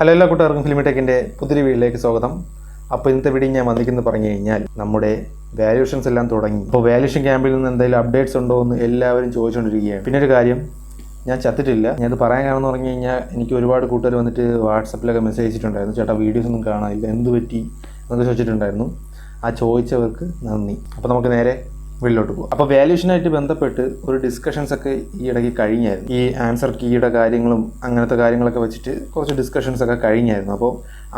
Hello എല്ലാ കൂട്ടുകാർക്കും ഫിലിമിടെക്കിന്റെ പുതിയ വീട്ടിലേക്ക് സ്വാഗതം. അപ്പോൾ ഇന്നത്തെ വീഡിയോ ഞാൻ വന്നിരിക്കുന്നത് പറഞ്ഞു കഴിഞ്ഞാൽ നമ്മുടെ വാല്യൂഷൻസ് എല്ലാം തുടങ്ങി. അപ്പോൾ വാല്യൂഷൻ ക്യാമ്പിൽ നിന്ന് എന്തെങ്കിലും അപ്ഡേറ്റ്സ് ഉണ്ടോ എന്ന് എല്ലാവരും ചോദിച്ചുകൊണ്ടിരിക്കുകയാണ്. പിന്നെ ഒരു കാര്യം ഞാൻ ചത്തിട്ടില്ല. അത് പറയാൻ കാരണം എന്ന് പറഞ്ഞു കഴിഞ്ഞാൽ എനിക്ക് ഒരുപാട് കൂട്ടുകാർ വന്നിട്ട് വാട്സപ്പിലൊക്കെ മെസ്സേജ് അയച്ചിട്ടുണ്ടായിരുന്നു. ചേട്ടാ വീഡിയോസ് ഒന്നും കാണാനില്ല. എന്ത് പറ്റി? എന്നൊക്കെ ചോദിച്ചിട്ടുണ്ടായിരുന്നു. ആ ചോദിച്ചവർക്ക് നന്ദി. അപ്പോൾ നമുക്ക് നേരെ വീട്ടിലോട്ട് പോകും. അപ്പോൾ വാല്യൂഷനായിട്ട് ബന്ധപ്പെട്ട് ഒരു ഡിസ്കഷൻസ് ഒക്കെ ഈ ഇടയ്ക്ക് കഴിഞ്ഞായിരുന്നു. ഈ ആൻസർ കീയുടെ കാര്യങ്ങളും അങ്ങനത്തെ കാര്യങ്ങളൊക്കെ വെച്ചിട്ട് കുറച്ച് ഡിസ്കഷൻസ് ഒക്കെ കഴിഞ്ഞായിരുന്നു. അപ്പോൾ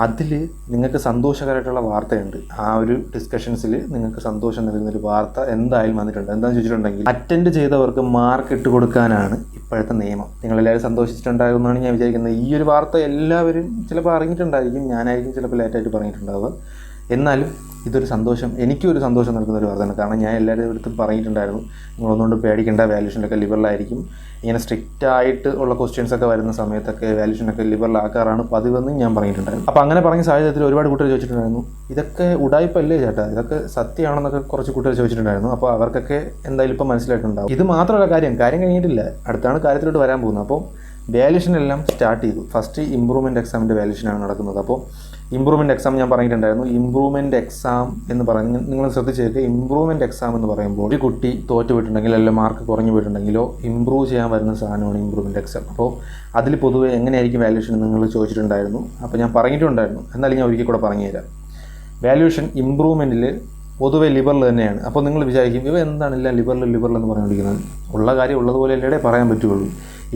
അതിൽ നിങ്ങൾക്ക് സന്തോഷകരമായിട്ടുള്ള വാർത്തയുണ്ട്. ആ ഒരു ഡിസ്കഷൻസിൽ നിങ്ങൾക്ക് സന്തോഷം നൽകുന്ന ഒരു വാർത്ത എന്തായാലും വന്നിട്ടുണ്ട്. എന്താണെന്ന് ചോദിച്ചിട്ടുണ്ടെങ്കിൽ അറ്റൻഡ് ചെയ്തവർക്ക് മാർക്ക് ഇട്ട് കൊടുക്കാനാണ് ഇപ്പോഴത്തെ നിയമം. നിങ്ങളെല്ലാവരും സന്തോഷിച്ചിട്ടുണ്ടാകുമെന്നാണ് ഞാൻ വിചാരിക്കുന്നത്. ഈ ഒരു വാർത്ത എല്ലാവരും ചിലപ്പോൾ അറിഞ്ഞിട്ടുണ്ടായിരിക്കും. ഞാനായിരിക്കും ചിലപ്പോൾ ലേറ്റായിട്ട് പറഞ്ഞിട്ടുണ്ടാവുക. എന്നാലും ഇതൊരു സന്തോഷം എനിക്കും ഒരു സന്തോഷം നൽകുന്ന ഒരു വർദ്ധന കാരണം ഞാൻ എല്ലാവരും അടുത്ത് പറഞ്ഞിട്ടുണ്ടായിരുന്നു നിങ്ങളൊന്നുകൊണ്ട് പേടിക്കേണ്ട വാല്യൂഷനൊക്കെ ലിബറലായിരിക്കും ഇങ്ങനെ സ്ട്രിക്റ്റ് ആയിട്ട് ഉള്ള ക്വസ്റ്റ്യൻസ് ഒക്കെ വരുന്ന സമയത്തൊക്കെ വാല്യൂഷനൊക്കെ ലിബറലാക്കാറാണ് പതിവെന്ന് ഞാൻ പറഞ്ഞിട്ടുണ്ടായിരുന്നു. അപ്പോൾ അങ്ങനെ പറഞ്ഞ സാഹചര്യത്തിൽ ഒരുപാട് കൂട്ടർ ചോദിച്ചിട്ടുണ്ടായിരുന്നു ഇതൊക്കെ ഉടായ്പല്ലേ ചേട്ടാ? ഇതൊക്കെ സത്യമാണെന്നൊക്കെ കുറച്ച് കൂട്ടർ ചോദിച്ചിട്ടുണ്ടായിരുന്നു. അപ്പോൾ അവർക്കൊക്കെ എന്തായാലും ഇപ്പോൾ മനസ്സിലായിട്ടുണ്ടാവും. ഇത് മാത്രമല്ല കാര്യം കാര്യം കഴിഞ്ഞിട്ടില്ല. അടുത്താണ് കാര്യത്തിലോട്ട് വരാൻ പോകുന്നത്. അപ്പോൾ വാല്യൂഷൻ എല്ലാം സ്റ്റാർട്ട് ചെയ്തു. ഫസ്റ്റ് ഇമ്പ്രൂവ്മെന്റ് എക്സാമിന്റെ വാല്യൂഷനാണ് നടക്കുന്നത്. അപ്പോൾ ഇമ്പ്രൂവ്മെന്റ് എക്സാം ഞാൻ പറഞ്ഞിട്ടുണ്ടായിരുന്നു. ഇമ്പ്രൂവ്മെന്റ് എക്സാം എന്ന് പറഞ്ഞ് നിങ്ങൾ ശ്രദ്ധിച്ചേക്ക്. ഇമ്പ്രൂവ്മെന്റ് എക്സാം എന്ന് പറയുമ്പോൾ ഒരു കുട്ടി തോറ്റു പോയിട്ടുണ്ടെങ്കിൽ അല്ലെങ്കിൽ മാർക്ക് കുറഞ്ഞു പോയിട്ടുണ്ടെങ്കിലോ ഇമ്പ്രൂവ് ചെയ്യാൻ വരുന്ന സാധനമാണ് ഇമ്പ്രൂവ്മെന്റ് എക്സാം അപ്പോൾ അതിൽ പൊതുവെ എങ്ങനെയായിരിക്കും വാല്യൂഷൻ നിങ്ങൾ ചോദിച്ചിട്ടുണ്ടായിരുന്നു. അപ്പോൾ ഞാൻ പറഞ്ഞിട്ടുണ്ടായിരുന്നു. എന്നാലും ഞാൻ ഒരിക്കൽ കൂടെ പറഞ്ഞുതരാം. വാല്യൂഷൻ ഇമ്പ്രൂവ്മെന്റിൽ പൊതുവെ ലിബറൽ തന്നെയാണ്. അപ്പോൾ നിങ്ങൾ വിചാരിക്കും ഇവ എന്താണ് ഇല്ല ലിബറൽ ലിബറൽ എന്ന് പറഞ്ഞുകൊണ്ടിരിക്കുന്നത്? ഉള്ള കാര്യം ഉള്ളതുപോലെ അല്ലേ പറയാൻ പറ്റുള്ളൂ.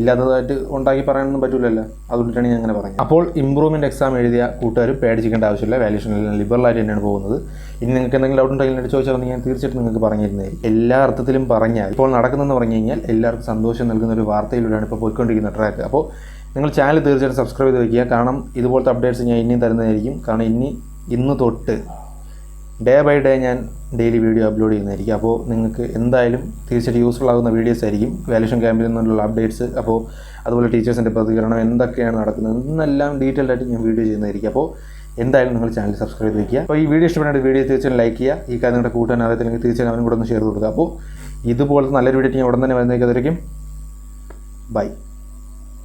ഇല്ലാത്തതായിട്ട് ഉണ്ടാക്കി പറയാനൊന്നും പറ്റില്ലല്ലോ അതുകൊണ്ടിട്ടാണ് ഞാൻ അങ്ങനെ പറഞ്ഞത് അപ്പോൾ ഇമ്പ്രൂവ്മെന്റ് എക്സാം എഴുതിയ കൂട്ടുകാർ പേടിച്ചിക്കേണ്ട ആവശ്യമില്ല. വാല്യൂഷൻ ലിബറലായിട്ട് തന്നെയാണ് പോകുന്നത്. ഇനി നിങ്ങൾക്ക് എന്തെങ്കിലും ഡൗട്ട് ഉണ്ടെങ്കിൽ ചോദിച്ചാൽ ഞാൻ തീർച്ചയായിട്ടും നിങ്ങൾക്ക് പറഞ്ഞിരുന്നത് എല്ലാ അർത്ഥത്തിലും പറഞ്ഞാൽ ഇപ്പോൾ നടക്കുന്നതെന്ന് പറഞ്ഞു കഴിഞ്ഞാൽ എല്ലാവർക്കും സന്തോഷം നൽകുന്ന ഒരു വാർത്തയിലൂടെയാണ് ഇപ്പോൾ പോയിക്കൊണ്ടിരിക്കുന്ന ട്രാക്ക് അപ്പോൾ നിങ്ങൾ ചാനൽ തീർച്ചയായിട്ടും സബ്സ്ക്രൈബ് ചെയ്ത് വയ്ക്കുക കാരണം ഇതുപോലത്തെ അപ്ഡേറ്റ്സ് ഞാൻ ഇനിയും തരുന്നതായിരിക്കും. കാരണം ഇനി ഇന്ന് തൊട്ട് ഡേ ബൈ ഡേ ഞാൻ ഡെയിലി വീഡിയോ അപ്ലോഡ് ചെയ്യുന്നതായിരിക്കും. അപ്പോൾ നിങ്ങൾക്ക് എന്തായാലും തീർച്ചയായിട്ടും യൂസ്ഫുൾ ആകുന്ന വീഡിയോസ് ആയിരിക്കും. വാല്യൂഷൻ ക്യാമ്പിൽ നിന്നുള്ള അപ്ഡേറ്റ്സ് അപ്പോൾ അതുപോലെ ടീച്ചേഴ്സിന്റെ പ്രതികരണം എന്തൊക്കെയാണ് നടക്കുന്നത് എന്നെല്ലാം ഡീറ്റെയിൽ ആയിട്ട് ഞാൻ വീഡിയോ ചെയ്യുന്നതായിരിക്കും. അപ്പോൾ എന്തായാലും നിങ്ങൾ ചാനൽ സബ്സ്ക്രൈബ് ചെയ്യുക. അപ്പോൾ ഈ വീഡിയോ ഇഷ്ടപ്പെടുന്ന വീഡിയോ തീർച്ചയായും ലൈക്ക് ചെയ്യുക. ഈ കാര്യം നിങ്ങളുടെ കൂട്ടാൻ അറിയത്തില്ലെങ്കിൽ തീർച്ചയായും അവനും കൂടെ ഒന്ന് ഷെയർ കൊടുക്കുക. അപ്പോൾ ഇതുപോലത്തെ നല്ലൊരു വീഡിയോ ഞാൻ ഉടൻ തന്നെ വരുന്നേക്കാതിരിക്കും ബൈ